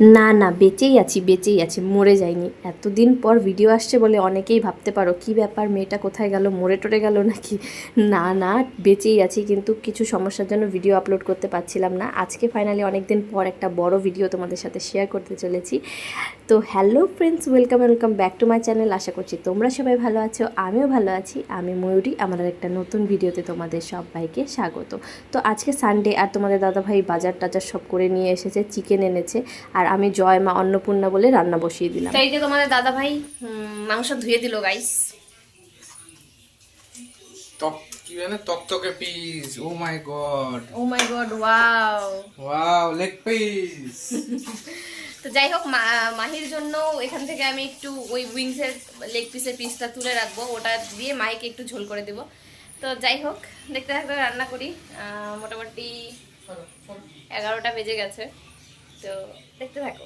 না না, বেঁচেই আছি বেঁচেই আছি, মরে যাইনি। এতদিন পর ভিডিও আসছে বলে অনেকেই ভাবতে পারো, কি ব্যাপার, মেয়েটা কোথায় গেল, মরে টরে গেল নাকি? না না, বেঁচেই আছি, কিন্তু কিছু সমস্যার জন্য ভিডিও আপলোড করতে পারছিলাম না। আজকে ফাইনালি অনেক দিন পর একটা বড় ভিডিও তোমাদের সাথে শেয়ার করতে চলেছি। তো hello friends welcome welcome back to my channel আশা করছি তোমরা সবাই ভালো আছো, আমিও ভালো আছি। আমি ময়ূরী আমার একটা নতুন ভিডিওতে তোমাদের সবাইকে স্বাগত। তো আজকে সানডে আর তোমাদের দাদাভাই বাজার টাজার সব করে নিয়ে এসেছে চিকেন এনেছে। আর আমি জয় মা অন্নপূর্ণা বলে রান্না বসিয়ে দিলাম। তো এই যে তোমাদের দাদা ভাই মাংস ধুয়ে দিল গাইস তক কি তকতকে piece oh my god oh my god wow wow leg piece তো যাই হোক মা- মাহির জন্য এখান থেকে আমি একটু ওই উইংসের লেগ পিসের পিসটা তুলে রাখব। ওটা দিয়ে মাইকে একটু ঝোল করে দেবো। তো যাই হোক দেখতে থাকতে রান্না করি। মোটামুটি এগারোটা বেজে গেছে। তো দেখতে থাকো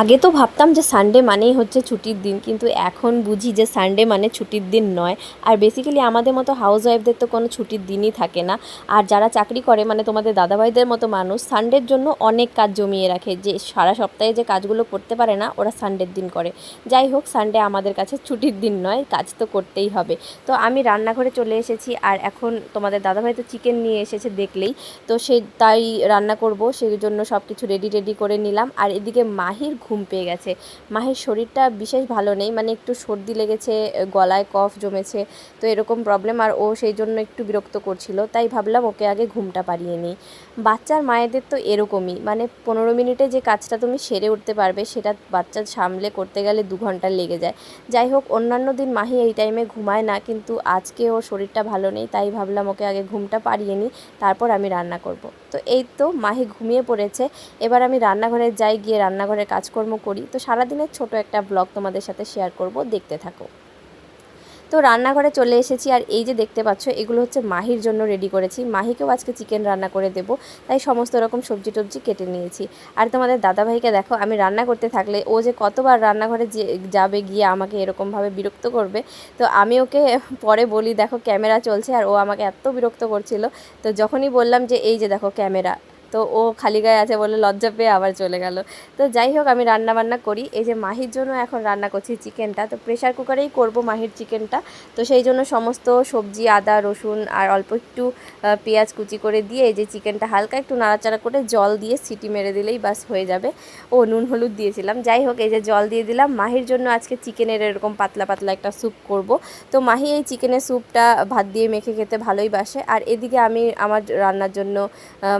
আগে তো ভাবতাম যে সানডে মানেই হচ্ছে ছুটির দিন, কিন্তু এখন বুঝি যে সানডে মানে ছুটির দিন নয়। আর বেসিক্যালি আমাদের মতো হাউস ওয়াইফদের তো কোনো ছুটির দিনই থাকে না। আর যারা চাকরি করে মানে তোমাদের দাদাভাইদের মতো মানুষ সানডের জন্য অনেক কাজ জমিয়ে রাখে। যে সারা সপ্তাহে যে কাজগুলো করতে পারে না, ওরা সানডের দিন করে। যাই হোক সানডে আমাদের কাছে ছুটির দিন নয়, কাজ তো করতেই হবে। তো আমি রান্নাঘরে চলে এসেছি, আর এখন তোমাদের দাদাভাই তো চিকেন নিয়ে এসেছে দেখলেই। তো সে তাই রান্না করব, সেই জন্য সব কিছু রেডি রেডি করে নিলাম। আর এদিকে মাহির ঘুম পেয়ে গেছে। মাহির শরীরটা বিশেষ ভালো নেই মানে একটু সর্দি লেগেছে, গলায় কফ জমেছে, তো এরকম প্রবলেম আর ও সেই জন্য একটু বিরক্ত করছিল, তাই ভাবলাম ওকে আগে ঘুমটা পাড়িয়ে নিই। বাচ্চার মায়েদের তো এরকমই মানে পনেরো মিনিটে যে কাজটা তুমি সেরে উঠতে পারবে, সেটা বাচ্চা সামলে করতে গেলে দু ঘণ্টা লেগে যায়। যাই হোক, অন্যান্য দিন মাহি এই টাইমে ঘুমায় না, কিন্তু আজকে ওর শরীরটা ভালো নেই, তাই ভাবলাম ওকে আগে ঘুমটা পাড়িয়ে নিই, তারপর আমি রান্না করব। তো এই তো মাহি ঘুমিয়ে পড়েছে। এবার আমি রান্নাঘরে যাই, গিয়ে রান্নাঘরের কাজকর্ম করি। তো সারাদিনের ছোট একটা ব্লগ তোমাদের সাথে শেয়ার করব, দেখতে থাকো। তো রান্নাঘরে চলে এসেছি আর এই যে দেখতে পাচ্ছ, এগুলো হচ্ছে মাহির জন্য রেডি করেছি। মাহিকেও আজকে চিকেন রান্না করে দেব, তাই সমস্ত রকম সবজি টবজি কেটে নিয়েছি। আর তোমাদের দাদাভাইকে দেখো, আমি রান্না করতে থাকলে ও যে কতবার রান্নাঘরে যাবে, গিয়ে আমাকে এরকমভাবে বিরক্ত করবে, তো আমি ওকে পরে বলি, দেখো, ক্যামেরা চলছে আর ও আমাকে এত বিরক্ত করছিল। তো যখনই বললাম যে, এই যে দেখো, ক্যামেরা তো ও খালি গায়ে আছে বলে লজ্জা পেয়ে আবার চলে গেল। তো যাই হোক, আমি রান্না বান্না করি। এই যে মাহির জন্য এখন রান্না করছি চিকেনটা। তো প্রেশার কুকারেই করব মাহির চিকেনটা। তো সেই জন্য সমস্ত সবজি, আদা, রসুন আর অল্প একটু পেঁয়াজ কুচি করে দিয়ে এই যে চিকেনটা হালকা একটু নাড়াচাড়া করে জল দিয়ে সিটি মেরে দিলেই বাস হয়ে যাবে। ও নুন হলুদ দিয়েছিলাম। যাই হোক, এই যে জল দিয়ে দিলাম। মাহির জন্য আজকে চিকেনের এরকম পাতলা পাতলা একটা স্যুপ করব। তো মাহি এই চিকেনের স্যুপটা ভাত দিয়ে মেখে খেতে ভালোই বাসে। আর এদিকে আমি আমার রান্নার জন্য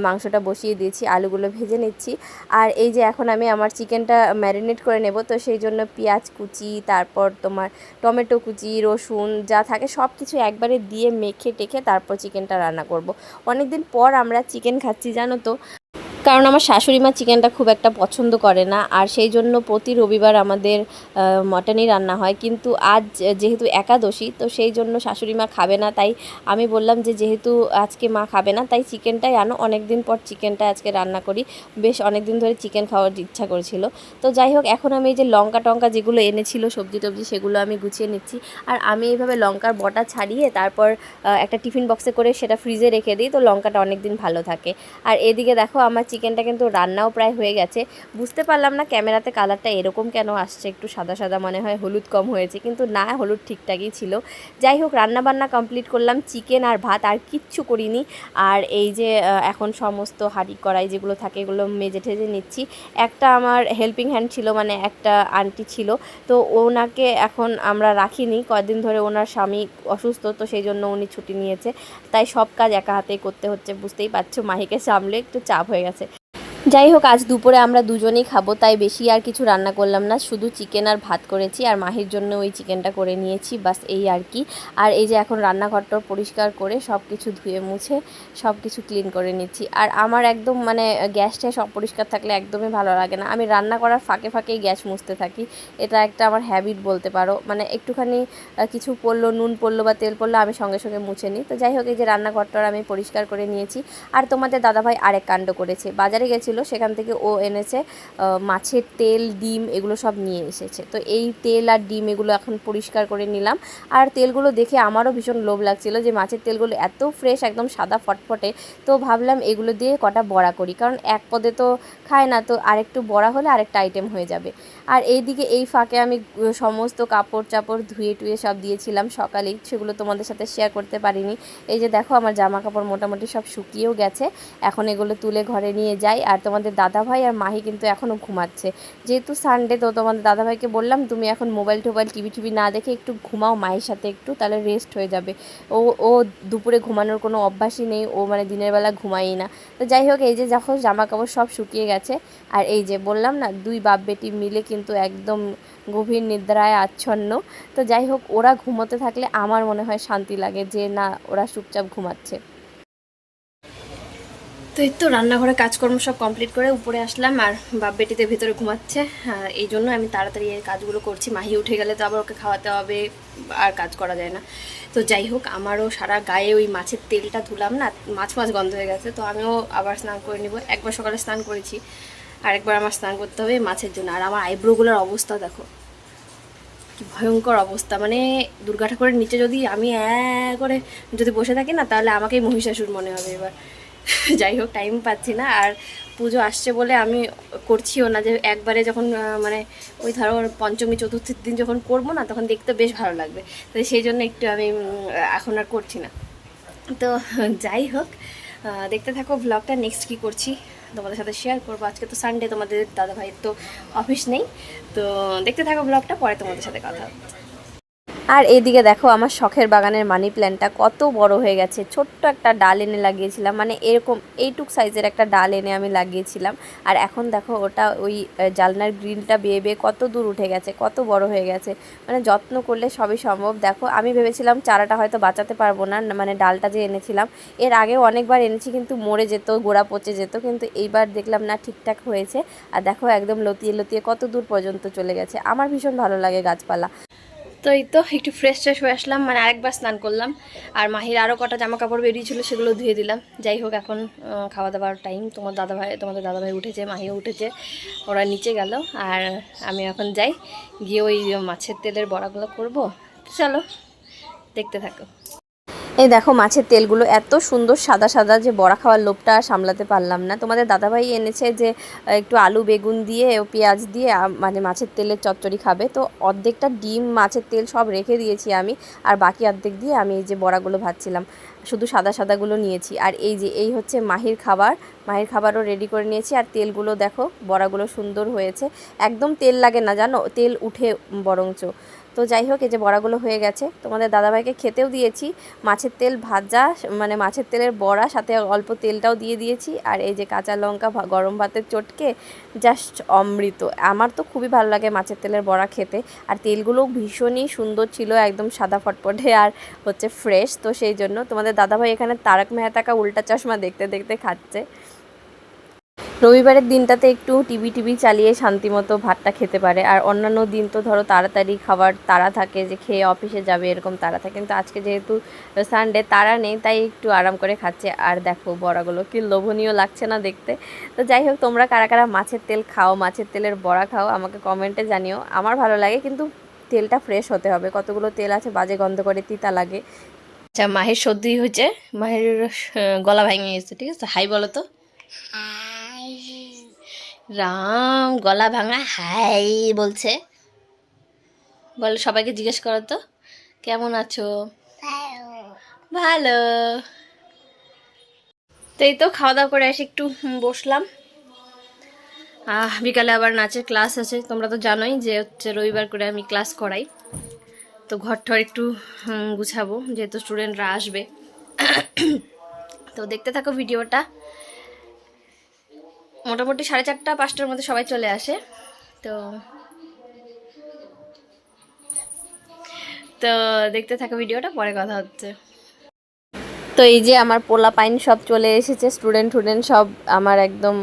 মাংসটা বসিয়ে দিয়েছি, আলুগুলো ভেজে নিচ্ছি। আর এই যে এখন আমি আমার চিকেনটা ম্যারিনেট করে নেব, তো সেই জন্য পেঁয়াজ কুচি, তারপর তোমার টমেটো কুচি, রসুন যা থাকে সব কিছু একবারে দিয়ে মেখে টেখে তারপর চিকেনটা রান্না করব। অনেক দিন পর আমরা চিকেন খাচ্ছি, জানো তো। কারণ আমার শাশুড়ি মা চিকেনটা খুব একটা পছন্দ করে না, আর সেই জন্য প্রতি রবিবার আমাদের মটনই রান্না হয়। কিন্তু আজ যেহেতু একাদশী, তো সেই জন্য শাশুড়ি মা খাবে না। তাই আমি বললাম যে, যেহেতু আজকে মা খাবে না, তাই চিকেনটাই আনো। অনেক দিন পর চিকেনটা আজকে রান্না করি। বেশ অনেক দিন ধরে চিকেন খাওয়ার ইচ্ছা করেছিল। তো যাই হোক, এখন আমি এই যে লঙ্কা টঙ্কা যেগুলো এনেছিল সবজি টবজি সেগুলো আমি গুছিয়ে নিচ্ছি। আর আমি এইভাবে লঙ্কার বটা ছাড়িয়ে তারপর একটা টিফিন বক্সে করে সেটা ফ্রিজে রেখে দিই। তো লঙ্কাটা অনেক দিন ভালো থাকে। আর এদিকে দেখো, আমার চিকেনটা কিন্তু রান্নাও প্রায় হয়ে গেছে। বুঝতে পারলাম না ক্যামেরাতে কালারটা এরকম কেন আসছে, একটু সাদা সাদা মনে হয়, হলুদ কম হয়েছে, কিন্তু না, হলুদ ঠিকঠাকই ছিল। যাই হোক রান্না বান্না কমপ্লিট করলাম, চিকেন আর ভাত আর কিচ্ছু করিনি। আর এই যে এখন সমস্ত হাঁড়ি কড়াই যেগুলো থাকে, এগুলো মেজে ঠেজে নিচ্ছি। একটা আমার হেল্পিং হ্যান্ড ছিল মানে একটা আন্টি ছিল। তো ওনাকে এখন আমরা রাখিনি, কয়েকদিন ধরে ওনার স্বামী অসুস্থ, তো সেই জন্য উনি ছুটি নিয়েছে। তাই সব কাজ একা হাতেই করতে হচ্ছে, বুঝতেই পারছ, মাহিকে সামলে একটু চাপ হয়ে গেছে। যাই হোক, আজ দুপুরে আমরা দুজনেই খাব, তাই বেশি আর কিছু রান্না করলাম না। শুধু চিকেন আর ভাত করেছি, আর মাহির জন্য ওই চিকেনটা করে নিয়েছি বাস এই আর কি। আর এই যে এখন রান্নাঘরটা পরিষ্কার করে সব কিছু ধুয়ে মুছে সব কিছু ক্লিন করে নিচ্ছি। আর আমার একদম মানে গ্যাসটা সব পরিষ্কার থাকলে একদমই ভালো লাগে না। আমি রান্না করার ফাঁকে ফাঁকেই গ্যাস মুছতে থাকি। এটা একটা আমার হ্যাবিট বলতে পারো। মানে একটুখানি কিছু পড়ল, নুন পড়ল বা তেল পড়ল, আমি সঙ্গে সঙ্গে মুছে নিই। তো যাই হোক, এই যে রান্নাঘরটা আমি পরিষ্কার করে নিয়েছি। আর তোমাদের দাদাভাই আরেক কাণ্ড করেছে। বাজারে গেছিল সেখান থেকে ও এনেছে মাছের তেল, ডিম এগুলো সব নিয়ে এসেছে। তো এই তেল আর ডিম এগুলো এখন পরিষ্কার করে নিলাম। আর তেলগুলো দেখে আমারও ভীষণ লোভ লাগছিল যে মাছের তেলগুলো এত ফ্রেশ একদম সাদা ফটফটে। তো ভাবলাম এগুলো দিয়ে কটা বড়া করি, কারণ এক পদে তো খায় না, তো আরেকটু বড়া হলে আরেকটা আইটেম হয়ে যাবে। আর এইদিকে এই ফাঁকে আমি সমস্ত কাপড় চাপড় ধুয়ে টুয়ে সব দিয়েছিলাম সকালেই সেগুলো তোমাদের সাথে শেয়ার করতে পারিনি। এই যে দেখো, আমার জামা কাপড় মোটামুটি সব শুকিয়েও গেছে। এখন এগুলো তুলে ঘরে নিয়ে যাই। আর তোমাদের দাদা ভাই আর মাহি কিন্তু এখনও ঘুমাচ্ছে। যেহেতু সানডে তো তোমাদের দাদা ভাইকে বললাম, তুমি এখন মোবাইল টোবাইল টিভি টিভি না দেখে একটু ঘুমাও মায়ের সাথে একটু, তাহলে রেস্ট হয়ে যাবে। ও ও দুপুরে ঘুমানোর কোনো অভ্যাসই নেই। ও মানে দিনের বেলা ঘুমায়ই না। তো যাই হোক, এই যে যখন জামা কাপড় সব শুকিয়ে গেছে। আর এই যে বললাম না, দুই বাপ বেটি মিলে কিন্তু একদম গভীর নিদ্রায় আচ্ছন্ন। তো যাই হোক, ওরা ঘুমোতে থাকলে আমার মনে হয় শান্তি লাগে যে, না, ওরা চুপচাপ ঘুমাচ্ছে। তো এই তো রান্নাঘরে কাজকর্ম সব কমপ্লিট করে উপরে আসলাম আর বাপ বেটিতে ভেতরে ঘুমাচ্ছে। আর এই জন্য আমি তাড়াতাড়ি এই কাজগুলো করছি। মাহি উঠে গেলে তো আবার ওকে খাওয়াতে হবে, আর কাজ করা যায় না। তো যাই হোক, আমারও সারা গায়ে ওই মাছের তেলটা ধুলাম না, মাছ মাছ গন্ধ হয়ে গেছে। তো আমিও আবার স্নান করে নিব। একবার সকালে স্নান করেছি। আরেকবার আমার স্নান করতে হবে, মাছের জন্য। আর আমার আইব্রোগুলোর অবস্থা দেখো। কি ভয়ঙ্কর অবস্থা। মানে দুর্গা ঠাকুরের নিচে যদি আমি করে যদি বসে থাকি না, তাহলে আমাকেই মহিষাসুর মনে হবে এবার। যাই হোক টাইম পাচ্ছি না। আর পুজো আসছে বলে আমি করছিও না যে একবারে যখন মানে ওই ধরো পঞ্চমী, চতুর্থীর দিন যখন করব না, তখন দেখতে বেশ ভালো লাগবে। তো সেই জন্য একটু আমি এখন আর করছি না। তো যাই হোক দেখতে থাকো ব্লগটা নেক্সট কী করছি? তোমাদের সাথে শেয়ার করব। আজকে তো সানডে তোমাদের দাদা ভাইয়ের তো অফিস নেই। তো দেখতে থাকো ব্লগটা পরে তোমাদের সাথে কথা হবে আর এইদিকে দেখো আমার শখের বাগানের মানি প্ল্যান্টটা কত বড় হয়ে গেছে। ছোট্ট একটা ডাল এনে লাগিয়েছিলাম মানে এরকম এইটুক সাইজের একটা ডাল এনে আমি লাগিয়েছিলাম। আর এখন দেখো ওটা ওই জালনার গ্রিলটা বেয়ে বেয়ে কত দূর উঠে গেছে, কত বড় হয়ে গেছে। মানে যত্ন করলে সবই সম্ভব। দেখো আমি ভেবেছিলাম চারাটা হয়তো বাঁচাতে পারব না মানে ডালটা যে এনেছিলাম। এর আগেও অনেকবার এনেছি কিন্তু মরে যেত, গোড়া পচে যেত, কিন্তু এইবার দেখলাম না ঠিকঠাক হয়েছে। আর দেখো একদম লতিয়ে লতিয়ে কত দূর পর্যন্ত চলে গেছে। আমার ভীষণ ভালো লাগে গাছপালা। তো এই তো, একটু ফ্রেশ ট্রেশ হয়ে আসলাম মানে আরেকবার স্নান করলাম। আর মাহির আরও কটা জামা কাপড় বেরিয়েছিল, সেগুলো ধুয়ে দিলাম। যাই হোক, এখন খাওয়া দাওয়ার টাইম তোমার দাদা ভাই তোমাদের দাদা ভাই উঠেছে, মাহিও উঠেছে, ওরা নিচে গেল। আর আমি এখন যাই, গিয়ে ওই মাছের তেলের বড়াগুলো করব। চলো, দেখতে থাকো। এই দেখো, মাছের তেলগুলো এত সুন্দর সাদা সাদা যে বড়া খাওয়ার লোভটা সামলাতে পারলাম না। তোমাদের দাদাভাই এনেছে যে, একটু আলু, বেগুন দিয়ে, ও পেঁয়াজ দিয়ে মানে মাছের তেলের চচ্চড়ি খাবে। তো অর্ধেকটা ডিম, মাছের তেল সব রেখে দিয়েছি আমি, আর বাকি অর্ধেক দিয়ে আমি এই যে বড়াগুলো ভাজছিলাম। শুধু সাদা সাদাগুলো নিয়েছি। আর এই যে, এই হচ্ছে মাহির খাবার। মাহির খাবারও রেডি করে নিয়েছি। আর তেলগুলো দেখো, বড়াগুলো সুন্দর হয়েছে। একদম তেল লাগে না, জানো? তেল উঠে বরঞ্চ। তো যাই হোক, এই যে বড়াগুলো হয়ে গেছে। তোমাদের দাদাভাইকে খেতেও দিয়েছি। মাছের তেল ভাজা মানে মাছের তেলের বড়া, সাথে অল্প তেলটাও দিয়ে দিয়েছি। আর এই যে কাঁচা লঙ্কা গরম ভাতের চটকে জাস্ট অমৃত। আমার তো খুবই ভালো লাগে মাছের তেলের বড়া খেতে। আর তেলগুলো ভীষণই সুন্দর ছিল, একদম সাদা ফটফটে আর হচ্ছে ফ্রেশ তো সেই জন্য তোমাদের দাদাভাই এখানে তারক মেহতাকা উল্টা চশমা দেখতে দেখতে খাচ্ছে। রবিবারের দিনটাতে একটু টিভি টিভি চালিয়ে শান্তিমতো ভাতটা খেতে পারে। আর অন্যান্য দিন তো ধরো তাড়াতাড়ি খাবার তাড়া থাকে যে খেয়ে অফিসে যাবে এরকম তাড়া থাকে। কিন্তু আজকে যেহেতু সানডে তাড়া নেই, তাই একটু আরাম করে খাচ্ছে। আর দেখো বড়াগুলো কি লোভনীয় লাগছে না দেখতে। তো যাই হোক, তোমরা কারা কারা মাছের তেল খাও, মাছের তেলের বড়া খাও, আমাকে কমেন্টে জানিও। আমার ভালো লাগে, কিন্তু তেলটা ফ্রেশ হতে হবে। কতগুলো তেল আছে, বাজে গন্ধ করে তিতা লাগে। আচ্ছা মাহের সর্দি হয়েছে, মাহের গলা ভেঙে গেছে, ঠিক আছে? হাই বলো তো। রাম, গলা ভাঙা, হাই বলছে। বল, সবাইকে জিজ্ঞেস করো তো, কেমন আছো? ভালো। তো এই তো খাওয়া দাওয়া করে এসে একটু বসলাম। বিকালে আবার নাচের ক্লাস আছে, তোমরা তো জানোই যে হচ্ছে রবিবার করে আমি ক্লাস করাই। তো ঘর ঠর একটু গুছাবো, যেহেতু স্টুডেন্টরা আসবে। তো দেখতে থাকো ভিডিওটা। মোটামুটি সাড়ে চারটা, পাঁচটার মধ্যে সবাই চলে আসে। তো তো দেখতে থাকো ভিডিওটা, পরে কথা হচ্ছে। তো এই যে আমার পোলা পাইন সব চলে এসেছে, স্টুডেন্ট টুডেন্ট সব আমার একদম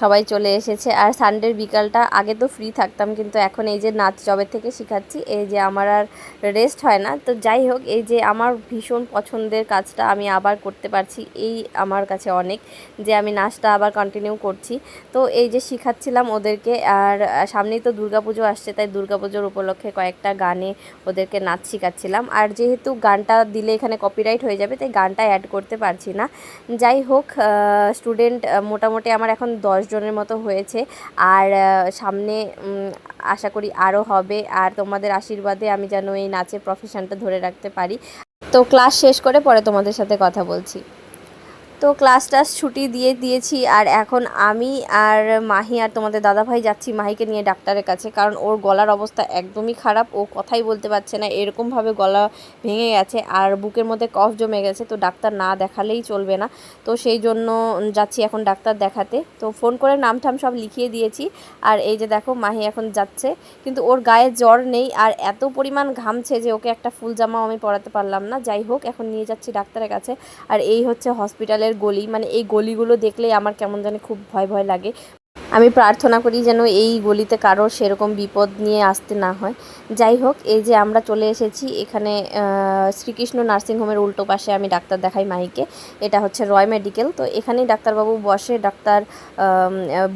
সবাই চলে এসেছে। আর সানডের বিকালটা আগে তো ফ্রি থাকতাম, কিন্তু এখন এই যে নাচ জবে থেকে শেখাচ্ছি, এই যে আমার আর রেস্ট হয় না। তো যাই হোক, এই যে আমার ভীষণ পছন্দের কাজটা আমি আবার করতে পারছি, এই আমার কাছে অনেক যে আমি নাচটা আবার কন্টিনিউ করছি। তো এই যে শেখাচ্ছিলাম ওদেরকে, আর সামনেই তো দুর্গাপুজো আসছে, তাই দুর্গাপুজোর উপলক্ষে কয়েকটা গানে ওদেরকে নাচ শেখাচ্ছিলাম। আর যেহেতু গানটা দিলে এখানে কপিরাইট হয়ে যাবে, তাই গানটা অ্যাড করতে পারছি না। যাই হোক স্টুডেন্ট মোটামুটি আমার এখন দশ জনের মতো হয়েছে। আর সামনে আশা করি আরও হবে। আর তোমাদের আশীর্বাদে আমি যেন এই নাচের প্রফেশনটা ধরে রাখতে পারি। তো ক্লাস শেষ করে পরে তোমাদের সাথে কথা বলছি। তো ক্লাস টাস ছুটি দিয়ে দিয়েছি আর এখন আমি আর মাহি আর তোমাদের দাদাভাই যাচ্ছি মাহিকে নিয়ে ডাক্তারের কাছে, কারণ ওর গলার অবস্থা একদমই খারাপ, ও কথাই বলতে পারছে না এরকমভাবে গলা ভেঙে গেছে আর বুকের মধ্যে কফ জমে গেছে, তো ডাক্তার না দেখালেই চলবে না। তো সেই জন্য যাচ্ছি এখন ডাক্তার দেখাতে। তো ফোন করে নাম ঠাম সব লিখিয়ে দিয়েছি আর এই যে দেখো মাহি এখন যাচ্ছে, কিন্তু ওর গায়ে জ্বর নেই আর এত পরিমাণ ঘামছে যে ওকে একটা ফুল জামাও আমি পরাতে পারলাম না। যাই হোক, এখন নিয়ে যাচ্ছি ডাক্তারের কাছে আর এই হচ্ছে হসপিটালের গলি মানে এই গলিগুলো দেখলেই আমার কেমন জানি খুব ভয় ভয় লাগে। আমি প্রার্থনা করি যেন এই গলিতে কারোর সেরকম বিপদ নিয়ে আসতে না হয়। যাই হোক, এই যে আমরা চলে এসেছি, এখানে শ্রীকৃষ্ণ নার্সিংহোমের উল্টো পাশে আমি ডাক্তার দেখাই মাহিকে এটা হচ্ছে রয় মেডিকেল। তো এখানেই ডাক্তারবাবু বসে, ডাক্তার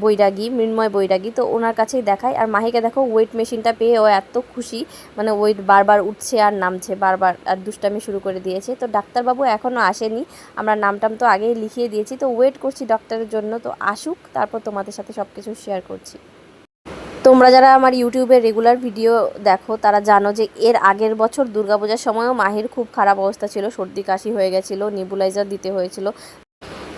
বৈরাগী, মৃন্ময় বৈরাগী, তো ওনার কাছেই দেখায়। আর মাহিকে দেখো ওয়েট মেশিনটা পেয়ে ও এত খুশি। মানে ওয়েট বারবার উঠছে আর নামছে, বারবার আর দুষ্টামি শুরু করে দিয়েছে। তো ডাক্তারবাবু এখনও আসেনি। আমরা নামটাম তো আগেই লিখিয়ে দিয়েছি। তো ওয়েট করছি ডক্টরের জন্য। তো আসুক, তারপর তোমাদের সাথে সব কিছু শেয়ার করছি। তোমরা যারা আমার ইউটিউবে রেগুলার ভিডিও দেখো, তারা জানো যে এর আগের বছর দুর্গাপূজার সময়ও মাহির খুব খারাপ অবস্থা ছিল, সর্দি, কাশি হয়ে গেছিল নেবুলাইজার দিতে হয়েছিল।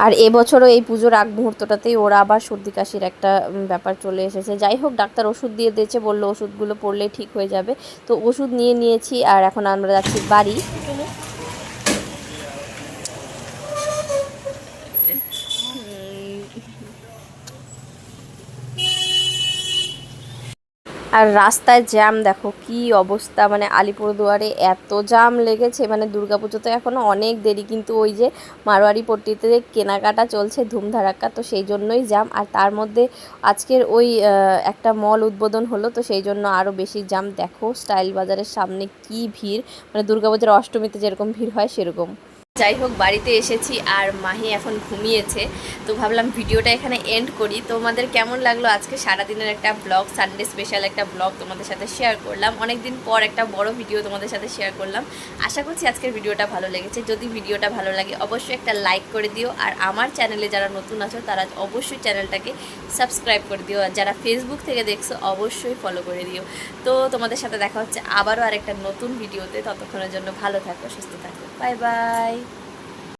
আর এবছরও এই পুজোর আগ মুহূর্তটাতেই ওরা আবার সর্দি, কাশির একটা ব্যাপার চলে এসেছে। যাই হোক, ডাক্তার ওষুধ দিয়ে দিয়েছে, বলল ওষুধগুলো পড়লে ঠিক হয়ে যাবে। তো ওষুধ নিয়ে নিয়েছি, আর এখন আমরা যাচ্ছি বাড়ি। আর রাস্তায় জ্যাম, দেখো কি অবস্থা মানে আলিপুরদুয়ারে এত জ্যাম লেগেছে মানে দুর্গাপুজো তো এখনও অনেক দেরি, কিন্তু ওই যে মারোয়ারি পট্টিতে কেনাকাটা চলছে ধুমধারাক্কা তো সেই জন্যই জ্যাম, আর তার মধ্যে আজকের ওই একটা মল উদ্বোধন হলো, তো সেই জন্য আরও বেশি জ্যাম, দেখো স্টাইল বাজারের সামনে কি ভিড় মানে দুর্গাপূজার অষ্টমীতে যেরকম ভিড় হয়, সেরকম। যাই হোক, বাড়িতে এসেছি আর মাহি এখন ঘুমিয়েছে। তো ভাবলাম ভিডিওটা এখানে এন্ড করি। তোমাদের কেমন লাগল আজকে সারাদিনের একটা ব্লগ সানডে স্পেশাল একটা ব্লগ তোমাদের সাথে শেয়ার করলাম। অনেক দিন পর একটা বড় ভিডিও তোমাদের সাথে শেয়ার করলাম। আশা করছি আজকের ভিডিওটা ভালো লেগেছে। যদি ভিডিওটা ভালো লাগে, অবশ্যই একটা লাইক করে দিও। আর আমার চ্যানেলে যারা নতুন আছো, তারা অবশ্যই চ্যানেলটাকে সাবস্ক্রাইব করে দিও। আর যারা ফেসবুক থেকে দেখছ, অবশ্যই ফলো করে দিও। তো তোমাদের সাথে দেখা হচ্ছে আবারও আরেকটা নতুন ভিডিওতে ততক্ষণের জন্য ভালো থাকো, সুস্থ থাকো। Bye bye